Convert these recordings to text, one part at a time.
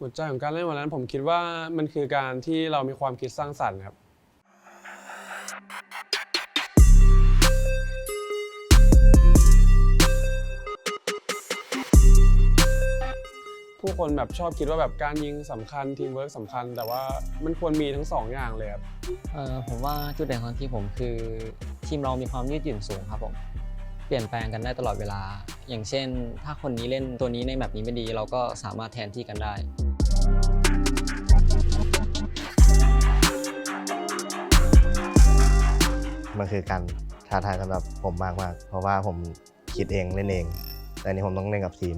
หัวใจของการเล่นวันนั้นผมคิดว่ามันคือการที่เรามีความคิดสร้างสรรค์ครับ ผู้คนแบบชอบคิดว่าแบบการยิงสำคัญทีมเวิร์กสำคัญ แต่ว่ามันควรมีทั้งสองอย่างเลยครับ เออผมว่าจุดเด่นของทีมผมคือทีมเรามีความยืดหยุ่นสูงครับผมเปลี่ยนแปลงกันได้ตลอดเวลา อย่างเช่น ถ้าคนนี้เล่นตัวนี้ในแมปนี้ไม่ดี เราก็สามารถแทนที่กันได้ มันคือการท้าทายสำหรับผมมากมากๆเพราะว่าผมคิดเองเล่นเอง แต่อันนี้ผมต้องเล่นกับทีม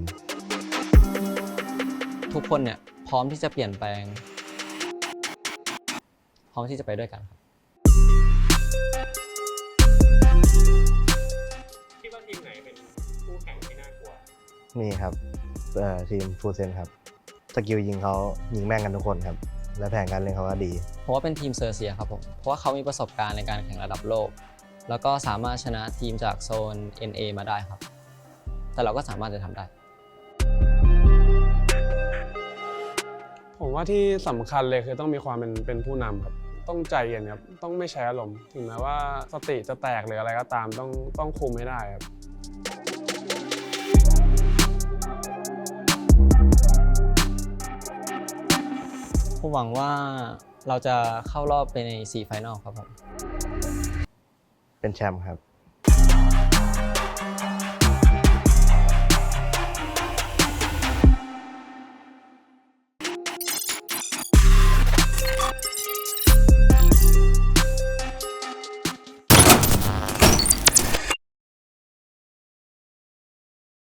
ทุกคนเนี่ยพร้อมที่จะเปลี่ยนแปลง พร้อมที่จะไปด้วยกันครับคิดว่าทีมไหนเป็นคู่แข่งที่น่ากลัวนี่ครับเอ่อทีมฟูเซนครับ สกิลยิงเขายิงแม่งกันทุกคนครับ และแผนการเล่นเขาก็ดีเพราะว่าเป็นทีมเซอร์เซียครับผมเพราะว่าเขามีประสบการณ์ในการแข่งระดับโลก แล้วก็สามารถชนะทีมจากโซน NA มาได้ครับ แต่เราก็สามารถจะทำได้ ผมว่าที่สำคัญเลยคือต้องมีความเป็นเป็นผู้นำครับ ต้องใจเย็นครับ ต้องไม่ใช้อารมณ์ ถึงแม้ว่าสติจะแตกหรืออะไรก็ตามต้องต้องคุมให้ได้ครับ ผมหวังว่าเราจะเข้ารอบไปใน4ไฟนอลครับผม เป็นแชมป์ครับ